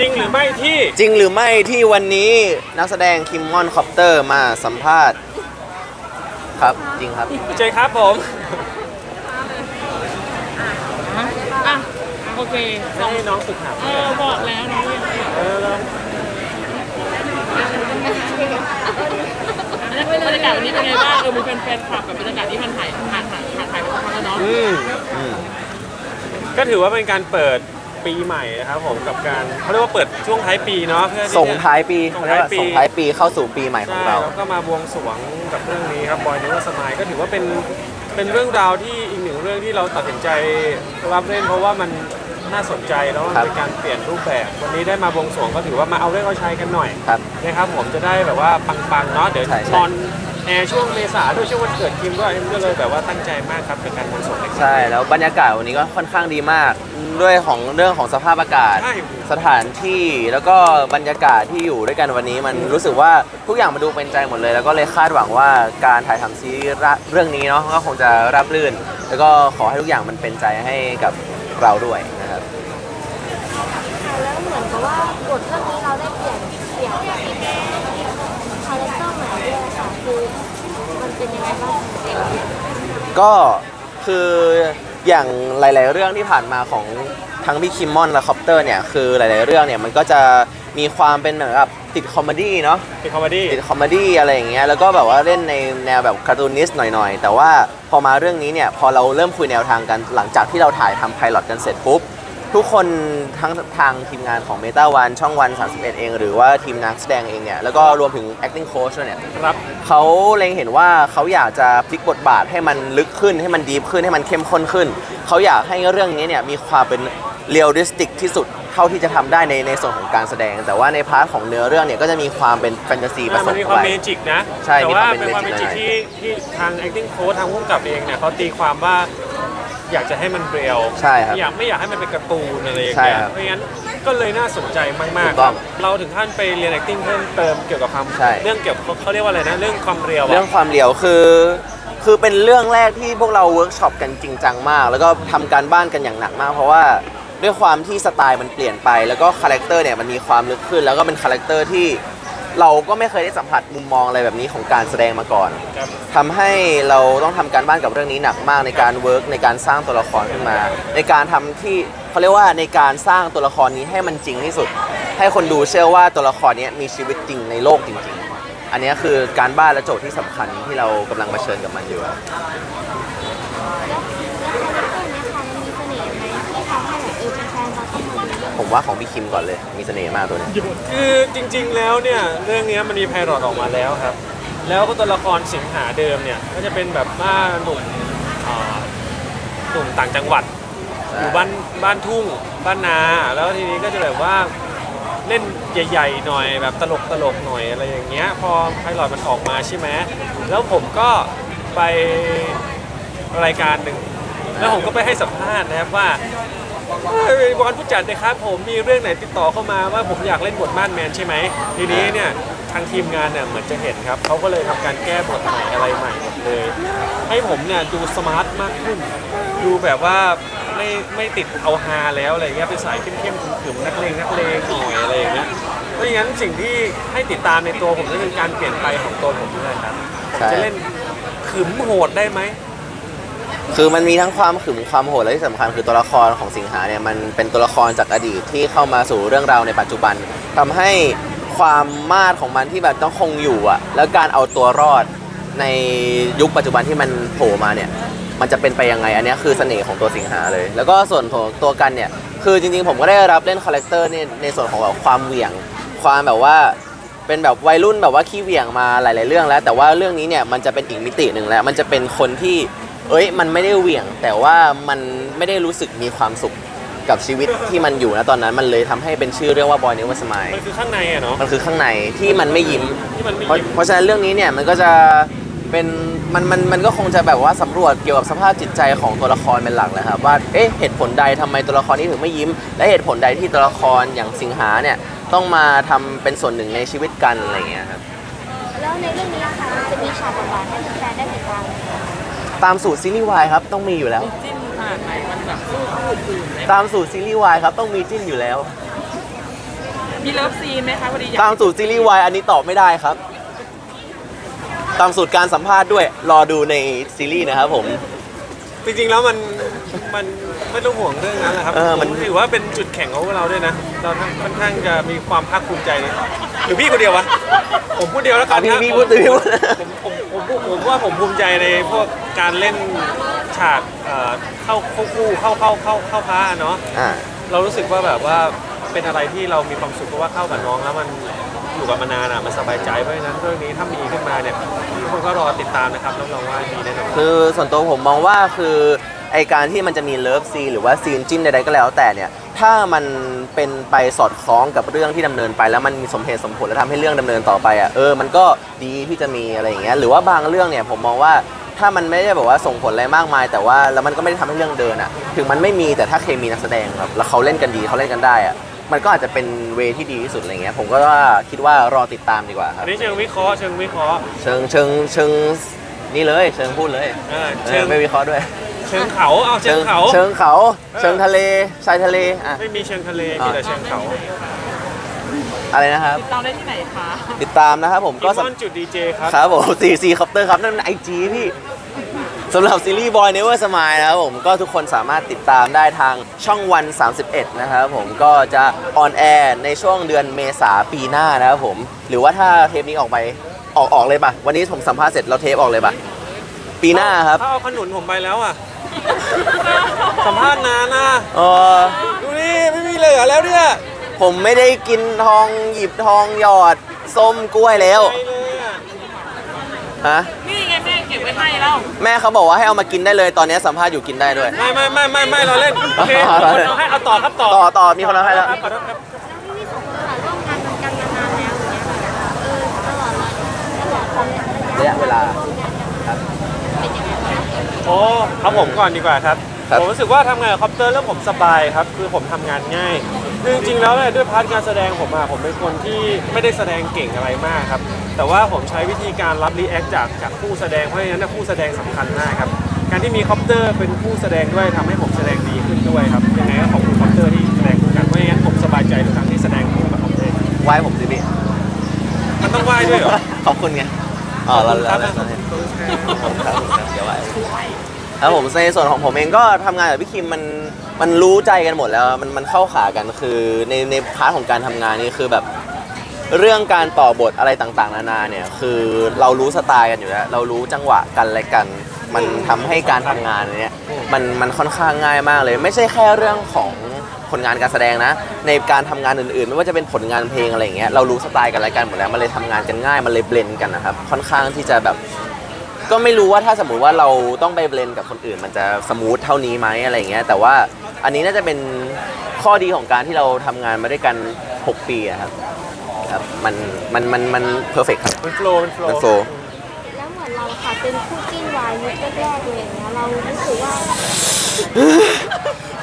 จริงหรือไม่ที่จริงหรือไม่ที่วันนี้นักแสดงคิมมอนคอปเตอร์มาสัมภาษณ์ ครับจริงครับ เจครับผมอะโอเคให้น้องฝึกหัดเออบอกแล้วน้องยังเออแล้วบรรยากาศวันนี้เป็นไงบ้างเออมีแฟนๆคลับกับบรรยากาศที่มันถ่ายผ่านผ่านผ่านถ่ายไปสักพักแล้วเนาะอืมอืมก็ถือว่าเป็นการเปิด ปีใหม่นะครับผมกับการเขาเรียกว่าเปิดช่วงท้ายปีเนาะเพื่อที่จะ ส่งท้ายปีส่งเรียกท้ายว่าปีส่งท้ายปีเข้าสู่ปีใหม่ของใช่เรา แล้วก็มาบวงสรวงกับเรื่องนี้ครับบอยนิวสมายก็ถือว่าเป็นเป็นเรื่องราวที่อีกหนึ่งเรื่องที่เราตัดสินใจรับเล่นเพราะว่ามันน่าสนใจแล้วมันครับ เป็นการเปลี่ยนรูปแบบ วันนี้ได้มาบวงสรวงก็ถือว่ามาเอาเรื่องเอาใช้กันหน่อยครับ นะครับผมจะได้แบบว่าปังๆเนาะเดี๋ยวใช่ใช่ ตอนแอร์ช่วงเมษาด้วยช่วงวันเกิดคิมด้วยก็เลยแบบว่าตั้งใจมากครับกับการบวงสรวงในครั้งนี้ ใช่แล้วบรรยากาศวันนี้ก็ค่อนข้างดีมาก ด้วยของเรื่องของสภาพอากาศ ใช่ สถานที่แล้วก็บรรยากาศที่อยู่ด้วยกันวันนี้มันรู้สึกว่าทุกอย่างมันดูเป็นใจหมดเลย แล้วก็เลยคาดหวังว่าการถ่ายทำซีรีส์เรื่องนี้เนาะก็คงจะราบรื่น แล้วก็ขอให้ทุกอย่างมันเป็นใจให้กับเราด้วยนะครับค่ะแล้วเหมือนกับว่าบทเรื่องนี้เราได้เปลี่ยนเปลี่ยนคาแรคเตอร์ใหม่ด้วยค่ะคือมันเป็นยังไงบ้าง ก็คือ อย่างหลาย ๆ เรื่องที่ผ่านมาของทั้งพี่คิมมอนและคอปเตอร์เนี่ยคือหลาย ๆ เรื่องเนี่ยมันก็จะมีความเป็นเหมือนกับติดคอมเมดี้เนาะเป็นคอมเมดี้ติดคอมเมดี้อะไรอย่างเงี้ยแล้วก็แบบว่าเล่นในแนวแบบการ์ตูนิสต์หน่อย ๆ แต่ว่าพอมาเรื่องนี้เนี่ยพอเราเริ่มคุยแนวทางกันหลังจากที่เราถ่ายทำไพลอตกันเสร็จปุ๊บ ทุกคนทั้งทางทีมงานของ Meta One ช่องวัน 31 เอง หรือว่าทีมนักแสดงเองเนี่ย แล้วก็รวมถึง acting coach ด้วยเนี่ยครับ เขาเล็งเห็นว่าเขาอยากจะพลิกบทบาทให้มันลึกขึ้นให้มันดีฟขึ้นให้มันเข้มข้นขึ้น เขาอยากให้เรื่องนี้เนี่ยมีความเป็นเรียลลิสติกที่สุดเท่าที่จะทำได้ในในส่วนของการแสดง แต่ว่าในพาร์ทของเนื้อเรื่องเนี่ยก็จะมีความเป็นแฟนตาซีผสมันมมีคเข้าวามไป เมจิกนะ ใช่แต่มีว่าความเป็นเป็นความเมจิก magic ที่ที่ทาง acting coach ทางผู้กำกับเองเนี่ยเขาตีความว่า อยากจะให้มันเรียลใช่ครับอยากไม่อยากให้มันเป็นการ์ตูนอะไรอย่างใช่เงี้ยครับเพราะงั้นก็เลยน่าสนใจมากถูๆกคต้รัองบเราถึงขั้นไปเรียน acting เพิ่มเติมเกี่ยวกับความใช่ เรื่องเกี่ยวกับเขาเรียกว่าอะไรนะเรื่องความเรียวเรื่องอะความเรียวคือ คือเป็นเรื่องแรกที่พวกเราเวิร์กช็อปกันจริงจังมาก แล้วก็ทำการบ้านกันอย่างหนักมาก เพราะว่าด้วยความที่สไตล์มันเปลี่ยนไป แล้วก็คาแรคเตอร์เนี่ยมันมีความลึกขึ้น แล้วก็เป็นคาแรคเตอร์ที่ เราก็ไม่เคยได้สัมผัสมุมมองอะไรแบบนี้ของการแสดงมาก่อนครับทำให้เราต้องทำการบ้านกับเรื่องนี้หนักมากในการเวิร์กในการสร้างตัวละครขึ้นมา ในการทำที่เขาเรียกว่าในการสร้างตัวละครนี้ให้มันจริงที่สุด ให้คนดูเชื่อว่าตัวละครนี้มีชีวิตจริงในโลกจริง ๆ อันนี้คือการบ้านและโจทย์ที่สำคัญที่เรากำลังเผชิญกับมันอยู่ ผมว่าของพี่คิมก่อนเลย มีเสน่ห์มากตัวนี้คือจริงๆแล้วเนี่ยเรื่องเนี้ยมันมีไพลอตออกมาแล้วครับ แล้วก็ตัวละครสิงหาเดิมเนี่ยก็จะเป็นแบบว่าหนุ่มอ่าหนุ่มต่างจังหวัด อยู่บ้านบ้านทุ่งบ้านนา แล้วทีนี้ก็จะแบบว่าเล่นใหญ่ๆหน่อยแบบตลกตลกๆหน่อยอะไรอย่างเงี้ย พอไพลอตมันออกมาใช่ไหมแล้วผมก็ไปรายการหนึ่งแล้วผมก็ไปให้สัมภาษณ์นะครับว่า วอนผู้จัดนะครับผมมีเรื่องไหนติดต่อเข้ามาว่าผมอยากเล่นบทม่านแมนใช่ไหมทีนี้เนี่ยทางทีมงานเนี่ยเหมือนจะเห็นครับเขาก็เลยทำการแก้บทใหม่อะไรใหม่หมดเลย ให้ผมเนี่ยดูสมาร์ทมากขึ้น ดูแบบว่าไม่ไม่ติดเอาฮาแล้วอะไรเงี้ยเป็นสายเข้มๆขึมๆนักเลงนักเลงหน่อยอะไรอย่างเงี้ยเพราะงั้นสิ่งที่ให้ติดตามในตัวผมก็คือการเปลี่ยนไปของตัวผมด้วยครับผมใช่จะเล่นขึมโหดได้ไหม คือมันมีทั้งความขึมความโหดและที่สำคัญคือตัวละครของสิงหาเนี่ยมันเป็นตัวละครจากอดีตที่เข้ามาสู่เรื่องราวในปัจจุบันทำให้ความมาดของมันที่แบบต้องคงอยู่อะแล้วการเอาตัวรอดในยุคปัจจุบันที่มันโผล่มาเนี่ย มันจะเป็นไปยังไง อันนี้คือเสน่ห์ของตัวสิงหาเลย แล้วก็ส่วนของตัวกันเนี่ย คือจริงๆ ผมก็ได้รับเล่นคาแรคเตอร์เนี่ยในส่วนของแบบความเหวี่ยง ความแบบว่าเป็นแบบวัยรุ่นแบบว่าขี้เหวี่ยงมาหลาย ๆ เรื่องแล้ว แต่ว่าเรื่องนี้เนี่ยมันจะเป็นอีกมิติหนึ่งแล้ว มันจะเป็นคนที่ เอ้ยมันไม่ได้เหวี่ยง แต่ว่ามันไม่ได้รู้สึกมีความสุขกับชีวิตที่มันอยู่นะตอนนั้นมันเลยทำให้เป็นชื่อเรื่องว่า Boy Never Smile มันคือข้างในอะเนาะมันคือข้างในที่มันไม่ยิ้ม ที่มันไม่เพราะยิ้มเพราะฉะนั้นเรื่องนี้เนี่ยมันก็จะเป็นมันมันมันก็คงจะแบบว่าสำรวจเกี่ยวกับสภาพจิตใจของตัวละครเป็นหลักเลยครับว่าเอ๊ะเหตุผลใดทำไมตัวละครนี้ถึงไม่ยิ้ม และเหตุผลใดที่ตัวละครอย่างสิงหาเนี่ยต้องมาทำเป็นส่วนหนึ่งในชีวิตกันอะไรอย่างเงี้ยครับ แล้วในเรื่องนี้นะคะมันจะมีฉากหวานๆให้แฟนๆได้ติดตามไหมคะ ตามสูตรซีรีส์วายครับต้องมีอยู่แล้ว จิ้นขนาดไหนมันแบบสู้คู่อื่นไหมตามสูตรซีรีส์วายครับต้องมีจิ้นอยู่แล้วแมีเลิฟซีนไหมคะพอดีอยากตามสูตรซีรีส์วายอันนี้ตอบไม่ได้ครับ ตามสูตรการสัมภาษณ์ด้วย รอดูในซีรีส์นะครับผม จริงๆแล้วมันมันไม่ต้องห่วงเรื่องนั้นแหละครับเออมันผถือว่าเป็นจุดแข็งของพวกเราด้วยนะเราค่อนข้างจะมีความภาคภูมิใจเลยหรือพี่คนเดียววะผมพูดเดียวแล้วกัอะนพี่นะพี่พูดพี่พูด ผมผมผมผมผมว่าผมภูมิใจในพวกการเล่นฉากเอ่อเข้าเข้าคู่เข้าเข้าเข้าเข้าพาเนาะ อ่า เรารู้สึกว่าแบบว่าเป็นอะไรที่เรามีความสุขเพราะว่าเข้ากับน้องแล้วมัน อยู่กับมานานอะมันสบายใจเพราะฉะนั้นเรื่องนี้ถ้ามีขึ้นมาเนี่ยทุกคนก็รอติดตามนะครับรับรองว่าดีแน่นอน คือส่วนตัวผมมองว่าคือไอการที่มันจะมีเลิฟซีนหรือว่าซีนจิ้นใดๆก็แล้วแต่เนี่ย ถ้ามันเป็นไปสอดคล้องกับเรื่องที่ดำเนินไป แล้วมันมีสมเหตุสมผลและทำให้เรื่องดำเนินต่อไปอะเออมันก็ดีที่จะมีอะไรอย่างเงี้ยหรือว่าบางเรื่องเนี่ยผมมองว่าถ้ามันไม่ได้แบบว่าส่งผลอะไรมากมาย แต่ว่าแล้วมันก็ไม่ได้ทำให้เรื่องเดินอะถึงมันไม่มีแต่ถ้าเคมีนักแสดงครับแล้วเขาเล่นกันดีเขาเล่นกันได้อะ มันก็อาจจะเป็นเวที่ดีที่สุดอะไรเงี้ยผมก็ว่าคิดว่ารอติดตามดีกว่าครัอับนนี้เชิงวิเคราะห์เชิงวิเคราะห์เชิงเชิงเชิงนี่เลย เชิงพูดเลยเออเอเชิองไม่วิเคราะห์ด้วย เชิงเขาเอาเชิงเขา เชิงเขาเชิงทะเลชายทะเลอะ ไม่มีเชิงทะเลมีแต่เชิงเขาอะไรนะครับ ติดตามได้ที่ไหนคะติดตามนะครับผมก็ก็ซ่อนจุดดีเจครับ ครับผมสี่สี่คอปเตอร์ครับ นั่นไอจีพี่ สำหรับซีรีส์ Boy Never Smile นะครับผมก็ทุกคนสามารถติดตามได้ทางช่องวัน 31 นะครับผมก็จะออนแอร์ในช่วงเดือนเมษาปีหน้านะครับผม หรือว่าถ้าเทปนี้ออกไปออกออกเลยป่ะ วันนี้ผมสัมภาษณ์เสร็จเราเทปออกเลยป่ะ ปีหน้าครับถ้าเอาขนุนผมไปแล้วอะ สัมภาษณ์นานนะเออดูนี่ไม่มีเหลือแล้วเนี่ยผมไม่ได้กินทองหยิบทองหยอด ส้มกล้วยแล้วไปเลยอะฮะนี่ ไงแม่เก็บไว้ให้แล้วแม่เขาบอกว่าให้เอามากินได้เลยตอนนี้สัมภาษณ์อยู่กินได้ด้วย ไม่ไม่ไม่ไม่ไม่เราเล่นโอเคเอาเอาเอาให้เอาต่อครับต่อต่อต่อมีคนเอาให้แล้ว ครับขอโทษครับแล้วพี่ๆสองคนค่ะร่วมงานกันมานานแล้วอย่างเงี้ยค่ะเออตลอดเลยตลอดระยะระยะเวลา ร่วมงานกันเป็นยังไงบ้าง โอ้เอาผมก่อนดีกว่าครับครับ ผมรู้สึกว่าทำงานกับคอปเตอร์แล้วผมสบายครับคือผมทำงานง่าย คือจริงๆแล้วเนี่ยด้วยพาร์ทการแสดงผมอะผมเป็นคนที่ไม่ได้แสดงเก่งอะไรมากครับ แต่ว่าผมใช้วิธีการรับรีแอคจากจากผู้แสดงเพราะฉะนั้นเนยผู้แสดงสำคัญมากครับ การที่มีคอปเตอร์เป็นผู้แสดงด้วยทำให้ผมแสดงดีขึ้นด้วยครับยังไงก็ขอบคุณคอปเตอร์ที่แสดงคู่กันเพราะงั้นผมสบายใจทุกครั้งที่แสดงคู่กับคอปเตอร์ไหว้ผมสิพี่ มันต้องไหว้ด้วยเหรอ ขอบคุณไงอ๋อเราเราครับเราเราขอบคุณครับเดี๋ยวไหว้แล้วผมในส่วนของผมเองก็ทำงานกับพี่คิมมัน มันรู้ใจกันหมดแล้วมันมันเข้าขากันคือในในพาร์ทของการทำงานนี่คือแบบ เรื่องการต่อบทอะไรต่างๆ นานาเนี่ยคือเรารู้สไตล์กันอยู่แล้วเรารู้จังหวะกันและกัน มันทำให้การทำงานเนี่ยมันมันค่อนข้างง่ายมากเลย ไม่ใช่แค่เรื่องของผลงานการแสดงนะ ในการทำงานอื่นๆ ไม่ว่าจะเป็นผลงานเพลงอะไรอย่างเงี้ยเรารู้สไตล์กันและกันหมดแล้วมันเลยทำงานกันง่ายมันเลยเบลนกันนะครับค่อนข้างที่จะแบบ ก็ไม่รู้ว่าถ้าสมมุติว่าเราต้องไปเบลนกับคนอื่น มันจะสมูทเท่านี้ไหมอะไรอย่างเงี้ยแต่ว่าอันนี้น่าจะเป็นข้อดีของการที่เราทำงานมาด้วยกัน 6 ปีอะครับครับมันมันมันมันเพอร์เฟกครับมันโฟล์มันโฟล์มันโฟล์แล้วเหมือนเราค่ะเป็นคู่จิ้นวายยุคแรกๆเลยอย่างเงี้ยเรารู้สึกว่า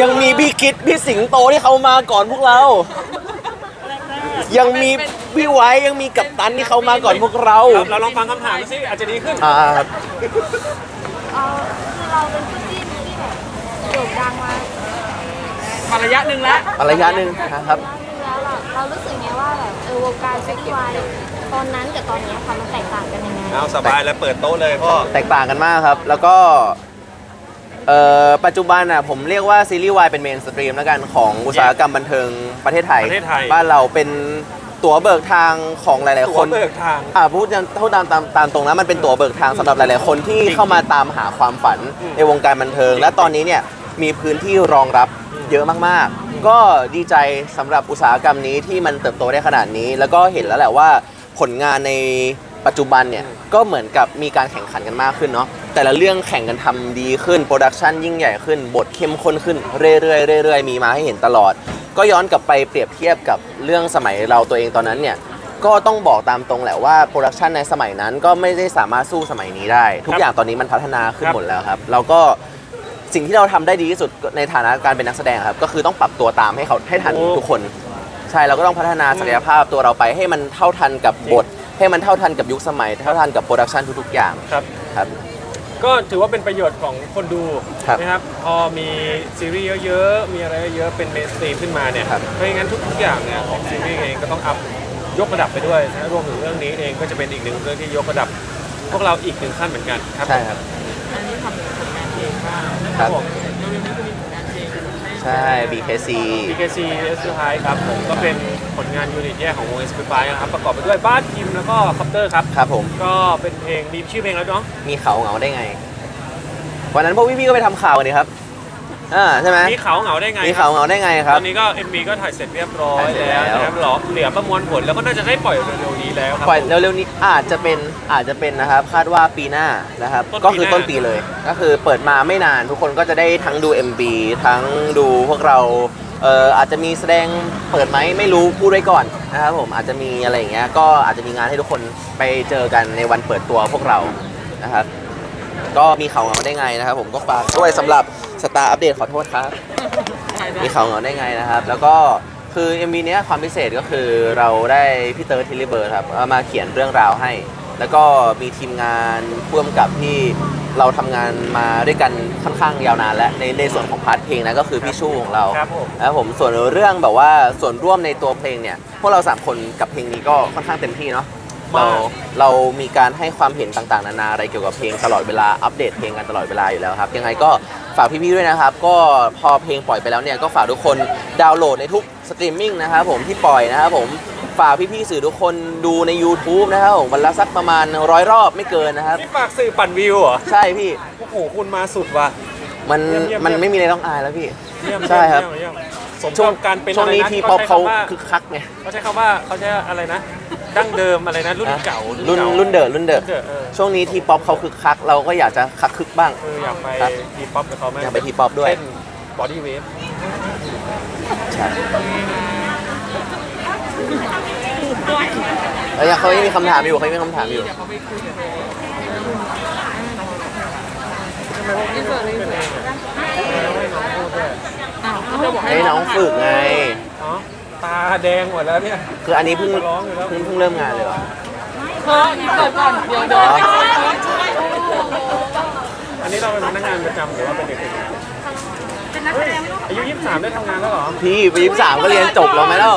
ยังมีพี่คิดพี่สิงโตที่เขามาก่อนพวกเรา ยังมี พี่ไว้ยังมีกัปตันที่เขามาก่อนพวกเราครับเราลองฟังคำถามดูสิอาจจะดีขึ้น อ่าครับเอาคือเราเป็นคู่จิ้นที่แบบโด่งดังมามาระยะหนึ่งแล้วมาระยะหนึ่งนะครับแล้วเราเรารู้สึกไงว่าแบบเออวงการซีรีส์วายตอนนั้นกับตอนเนี้ยค่ะมันแตกต่างกันยังไง เอาสบายแล้วเปิดโต๊ะเลยพ่อ แตกต่างกันมากครับ แล้วก็เอ่อปัจจุบันน่ะผมเรียกว่าซีรีส์วายเป็นเมนสตรีมแล้วกันของอุตสาหกรรมบันเทิงประเทศไทย ประเทศไทย บ้านเราเป็น ตั๋วเบิกทางของหลายๆตั๋ควนเบิกทาง อ่าพูดตามพูดตามตามตามตรงนะมันเป็นตั๋วเบิกทางสำหรับหลาย ๆ คนที่เข้ามาตามหาความฝันอืมในวงการบันเทิง และตอนนี้เนี่ยมีพื้นที่รองรับเยอะมาก ๆ ก็ดีใจสำหรับอุตสาหกรรมนี้ที่มันเติบโตได้ขนาดนี้ แล้วก็เห็นแล้วแหละว่าผลงานใน ปัจจุบันเนี่ยก็เหมือนกับมีการแข่งขันกันมากขึ้นเนาะแต่ละเรื่องแข่งกันทำดีขึ้นโปรดักชันยิ่งใหญ่ขึ้นบทเข้มข้นขึ้นเรื่อยๆเรื่อยๆมีมาให้เห็นตลอด ก็ย้อนกลับไปเปรียบเทียบกับเรื่องสมัยเราตัวเองตอนนั้นเนี่ยก็ต้องบอกตามตรงแหละว่าโปรดักชันในสมัยนั้นก็ไม่ได้สามารถสู้สมัยนี้ได้ ทุกอย่างตอนนี้มันพัฒนาขึ้นครับหมดแล้วครับแล้วก็สิ่งที่เราทำได้ดีที่สุดในฐานะการเป็นนักแสดงครับ ก็คือต้องปรับตัวตามให้เขาให้ทันทุกคน ใช่เราก็ต้องพัฒนาศักยภาพตัวเราไปให้มันเท่าทันกับบท ให้มันเท่าทันกับยุคสมัย เท่าทันกับโปรดักชันทุกๆอย่างครับ ครับ ก็ถือว่าเป็นประโยชน์ของคนดูครับนะครับพอมีซีรีส์เยอะๆมีอะไรเยอะๆเป็นเมนสตรีมขึ้นมาเนี่ยครับเพราะงั้นทุกๆอย่างเนี่ยของซีรีส์เองก็ต้องอัพยกระดับไปด้วยนะรวมถึงเรื่องนี้เองก็จะเป็นอีกหนึ่งเรื่องที่ยกระดับ พวกเราอีกหนึ่งขั้นเหมือนกันครับใช่ครับ อันนี้ทำผลงานเพลงบ้างครับ ผม เร็วๆนี้จะมีผลงานเพลงให้ใช่ BKC BKC S ไฮครับผมก็เป็นผ ลงานยูนิตแยกของวง s p 5นะครับประกอบไปด้วยบ้านคิมแล้วก็คัปเตอร์ครับ ครับผม ก็เป็นเพลงมีชื่อเพลงแล้วเนาะมีเขาเหงาได้ไง วันนั้นพวกพี่ๆก็ไปทำข่าวกันนี่ครับ อ่าใช่ไหมมีเขาเหงาได้ไงมีคเขารับเหงาได้ไงครับตอนนี้ก็ MV ก็ถ่ายเสร็จเรียบร้อยถ่ายเสร็จแล้วแล้วนะครับเหลือเหลือประมวลผลแล้วก็น่าจะได้ปล่อยเร็วๆนี้แล้วครับ ปล่อยเร็วๆนี้อาจจะเป็นอาจจะเป็นนะครับ คาดว่าปีหน้านะครับ ต้นปีก็คือหน้าต้นปีเลย ก็คือเปิดมาไม่นานทุกคนก็จะได้ทั้งดู MB ทั้งดูพวกเรา เอ่ออาจจะมีแสดงเปิดไหมไม่รู้พูดไว้ก่อนนะครับผมอาจจะมีอะไรอย่างเงี้ยก็อาจจะมีงานให้ทุกคนไปเจอกันในวันเปิดตัวพวกเรานะครับก็มีเขาเหงาได้ไงนะครับ ผมก็ฝากด้วยสำหรับสตาร์อัปเดตขอโทษครับ มีเขาเหงาได้ไงนะครับ แล้วก็คือ MV เนี้ยความพิเศษก็คือเราได้พี่เติร์ดทิลลิเบิร์ดครับเอามาเขียนเรื่องราวให้ แล้วก็มีทีมงานพ่วงกับที่เราทำงานมาด้วยกันค่อนข้างยาวนานแล้วในในส่วนของพาร์ทเพลงนะก็คือพี่ชู่ของเราครับผม นะครับผมส่วนเรื่องแบบว่าส่วนร่วมในตัวเพลงเนี่ยพวกเราสามคนกับเพลงนี้ก็ค่อนข้างเต็มที่เนาะเรามากเรามีการให้ความเห็นต่างๆ นานาอะไรเกี่ยวกับเพลงตลอดเวลาอัปเดตเพลงกันตลอดเวลาอยู่แล้วครับยังไงก็ฝากพี่ๆด้วยนะครับ ก็พอเพลงปล่อยไปแล้วเนี่ยก็ฝากทุกคนดาวน์โหลดในทุกสตรีมมิ่งนะครับผมที่ปล่อยนะครับผม ฝากพี่ๆสื่อทุกคนดูใน YouTube นะครับผมวันละสักประมาณร้อยรอบไม่เกินนะครับ นี่ฝากสื่อปั่นวิวเหรอ ใช่พี่ โอ้โห คุณมาสุดว่ะ มันเยี่ยมเยี่ยม มันไม่มีอะไรต้องอายแล้วพี่ เยี่ยมใช่ครับ เยี่ยมเยี่ยมสมช่วงกับการเป็นช่วงนี้อะไระทีป๊อปเขาใช้คำว่าคึกคักไงเขาใช้คำว่าเขาใช้อะไรนะ ดั้งเดิมอะไรนะรุ่นเก่ารุ่นก่า รุ่นเดอะรุ่นเดอะรุ่นเดอะเออ ช่วงนี้ทีป๊อปเขาคึกคัก เราก็อยากจะคักคึกบ้าง เอออยากไปครับทีป๊อปกับเขาไหมอยากไปทีป๊อปด้วยเต้นบอดี้เวฟใช่ แล้วยังเขายังมีคำถามอยู่เขายังมีคำถามอยู่เดี๋ยวเขาไปคุยกับเธออินเสิร์ตเลยอินเสิร์ตอ้าวเขาจะบอกให้ให้น้องฝึกไง อ๋อตาแดงหมดแล้วเนี่ย คืออันนี้เพิ่งร้องอยู่แล้วเพิ่งเพิ่งเริ่มงานเลยเหรอเธออินเสิร์ตก่อนเดี๋ยวเดี๋ยวอันนี้เราเป็นพนักงานประจำหรือว่าเป็นเด็กฝึกงานเฮ้ยอายุ 23 ได้ทำงานแล้วเหรอ พี่ปีสามก็เรียนจบแล้วไหมล่ะ